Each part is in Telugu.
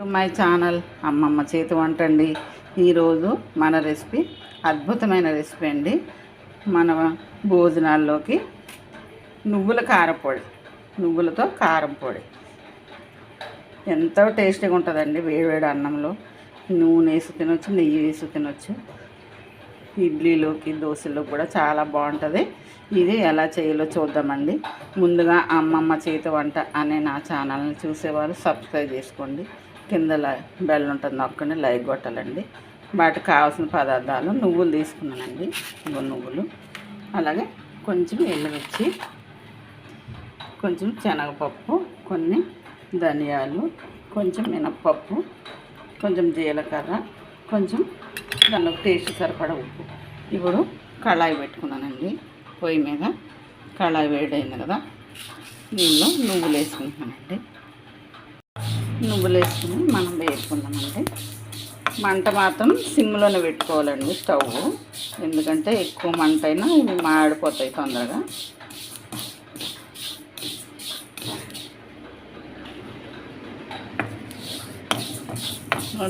టు మై ఛానల్ అమ్మమ్మ చేతి వంట అండి. ఈరోజు మన రెసిపీ అద్భుతమైన రెసిపీ అండి. మన భోజనాల్లోకి నువ్వుల కారపొడి నువ్వులతో కారం పొడి. ఎంతో టేస్టీగా ఉంటుందండి వేడివేడి అన్నంలో. నూనె వేసి తినొచ్చు నెయ్యి వేసి తినొచ్చు. ఇడ్లీలోకి దోశలో కూడా చాలా బాగుంటుంది. ఇది ఎలా చేయాలో చూద్దామండి. ముందుగా అమ్మమ్మ చేతి వంట అనే నా ఛానల్ని చూసేవారు సబ్స్క్రైబ్ చేసుకోండి. కింద లై బెల్ ఉంటుంది నొక్కండి లైక్ కొట్టాలండి. వాటికి కావాల్సిన పదార్థాలు నువ్వులు తీసుకున్నానండి. ఇగో నువ్వులు. అలాగే కొంచెం ఎల్లుమిర్చి కొంచెం శనగపప్పు కొన్ని ధనియాలు కొంచెం మినప్పప్పు కొంచెం జీలకర్ర కొంచెం దానిలో టేస్ట్ సరిపడా ఉప్పు. ఇప్పుడు కళాయి పెట్టుకున్నానండి. పొయ్యి మీద కళాయి వేడైంది కదా. దీనిలో నువ్వులు వేసుకుంటున్నానండి నువ్వులు వేసుకుని మనం వేసుకుందామండి మంట మాత్రం సిమ్లోనే పెట్టుకోవాలండి స్టవ్. ఎందుకంటే ఎక్కువ మంట అయినా ఇవి మాడిపోతాయి తొందరగా.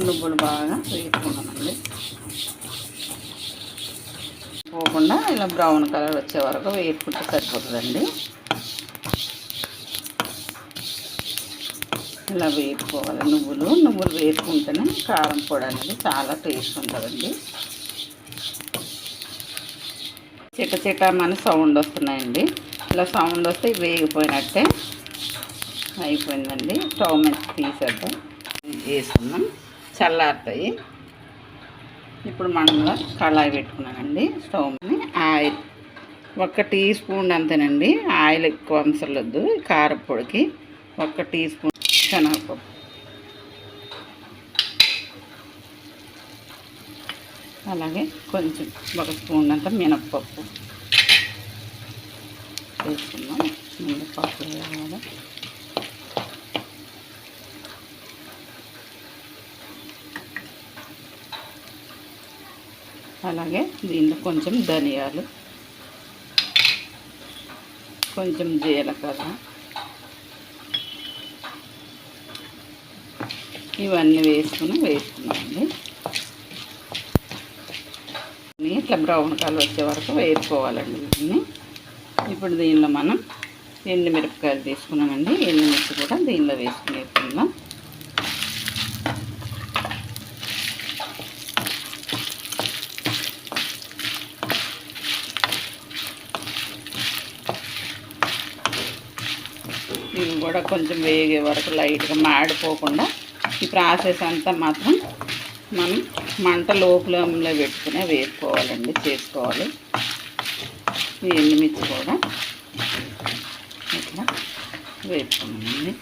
నువ్వులు బాగా వేసుకున్నామండి పోకుండా ఇలా బ్రౌన్ కలర్ వచ్చే వరకు వేసుకుంటే సరిపోతుందండి. ఇలా వేపుకోవాలి. నువ్వులు నువ్వులు వేసుకుంటేనే కారం పొడి అనేది చాలా టేస్ట్ ఉంటుందండి. చిట చిట మన సౌండ్ వస్తున్నాయండి. ఇలా సౌండ్ వస్తే వేగిపోయినట్టే అయిపోయిందండి. స్టవ్ మీద తీసేద్దాం. వేసుకున్నాం చల్లారుతాయి. ఇప్పుడు మనం కళాయి పెట్టుకున్నానండి. స్టవ్ని ఆయిల్. ఒక టీ స్పూన్ అంతేనండి. ఆయిల్ ఎక్కువ అవసరం లేదు. కారపొడికి ఒక టీ స్పూన్ శనగపప్పు అలాగే కొంచెం ఒక స్పూన్ అంత మినప్పప్పు వేసుకుందాం. మినప్పప్పు వేయాలి. అలాగే దీంట్లో కొంచెం ధనియాలు కొంచెం జీలకర్ర ఇవన్నీ వేసుకుని వేసుకున్నామండి. ఇట్లా బ్రౌన్ కలర్ వచ్చే వరకు వేసుకోవాలండి వీటిని. ఇప్పుడు దీనిలో మనం ఎండుమిరపకాయలు తీసుకున్నామండి. ఎండుమిర్చి కూడా దీనిలో వేసుకుని వేసుకుందాం ఇవి కూడా కొంచెం వేగే వరకు లైట్గా మాడిపోకుండా ఈ ప్రాసెస్ అంతా మాత్రం మనం మంట లోపల పెట్టుకునే వేసుకోవాలండి చేసుకోవాలి. ఈ ఎండుమిర్చి కూడా ఇట్లా వేసుకున్నామండి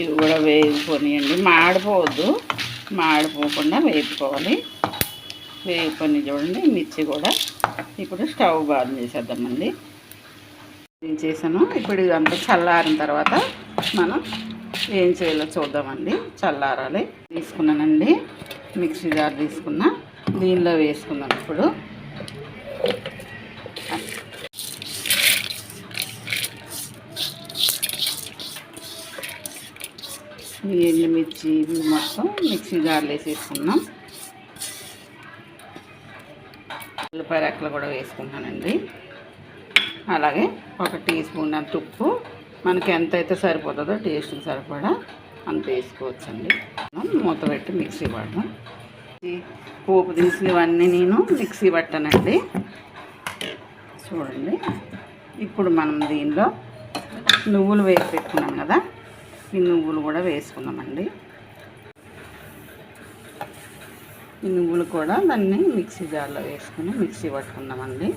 ఇవి కూడా వేసుకొనియండి మాడిపోవద్దు మాడిపోకుండా వేపుకోవాలి. వేపుకొని చూడండి మిర్చి కూడా ఇప్పుడు స్టవ్ ఆన్ చేసేద్దామండి. చేసాను ఇప్పుడు ఇదంతా చల్లారిన తర్వాత మనం ఏం చేయాలో చూద్దామండి. చల్లారాలి. తీసుకున్నానండి. మిక్సీ జార్ తీసుకున్నా. దీనిలో వేసుకున్నాను ఇప్పుడు. ఈ ఎండుమిర్చి ఇవి మొత్తం మిక్సీ జార్లు వేసేసుకున్నాం. ఉల్లిపాయ రెక్కలు కూడా వేసుకుంటానండి. అలాగే ఒక టీ స్పూన్ అంత ఉప్పు. మనకి ఎంత అయితే సరిపోతుందో టేస్ట్కి సరిపడా అంత వేసుకోవచ్చండి. మూత పెట్టి మిక్సీ పడదాం పోపు దినుసులు ఇవన్నీ నేను మిక్సీ పట్టానండి. చూడండి. ఇప్పుడు మనం దీనిలో నువ్వులు వేసి పెట్టుకున్నాం కదా ఈ నువ్వులు కూడా వేసుకున్నామండి ఈ నువ్వులు కూడా దాన్ని మిక్సీ జార్లో వేసుకుని మిక్సీ పట్టుకుందామండి.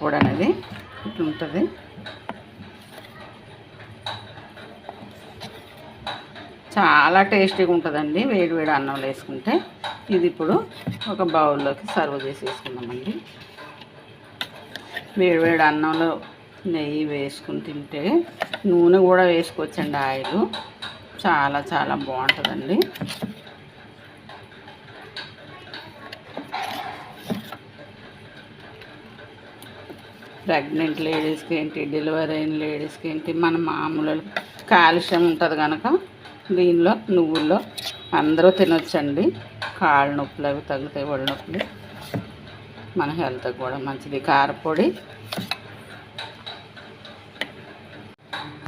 పొడి అనేది ఇట్లా ఉంటుంది. చాలా టేస్టీగా ఉంటుందండి వేడి వేడి అన్నంలో వేసుకుంటే. ఇది ఇప్పుడు ఒక బౌల్లోకి సర్వ్ చేసి వేసుకుందామండి వేడి వేడి అన్నంలో నెయ్యి వేసుకుని తింటే నూనె కూడా వేసుకోవచ్చండి ఆయిల్. చాలా చాలా బాగుంటుందండి. ప్రెగ్నెంట్ లేడీస్కి ఏంటి డెలివరీ అయిన లేడీస్కి ఏంటి మన మామూలు కాలుష్యం ఉంటుంది కనుక దీనిలో నువ్వుల్లో అందరూ తినొచ్చండి. కాళ్ళ నొప్పులు అవి తగ్గుతాయి ఒళ్ళు నొప్పులు. మన హెల్త్కి కూడా మంచిది. కారపొడి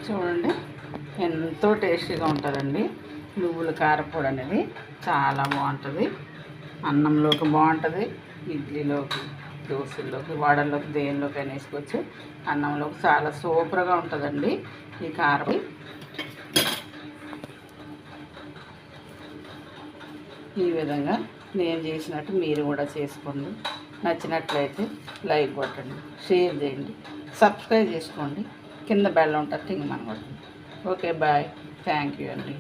చూడండి. ఎంతో టేస్టీగా ఉంటుందండి. నువ్వుల కారపొడి అనేది చాలా బాగుంటుంది. అన్నంలోకి బాగుంటుంది. ఇడ్లీలోకి దోశల్లోకి వడల్లోకి దేనిలోకి అయినా వేసుకోవచ్చు. అన్నంలోకి చాలా సూపర్గా ఉంటుందండి ఈ కారం ఈ విధంగా నేను చేసినట్టు మీరు కూడా చేసుకోండి. నచ్చినట్లయితే లైక్ కొట్టండి షేర్ చేయండి సబ్స్క్రైబ్ చేసుకోండి. కింద బెల్ ఉంటుంది టింగ్ మనం. Okay bye. థ్యాంక్ యూ అండి.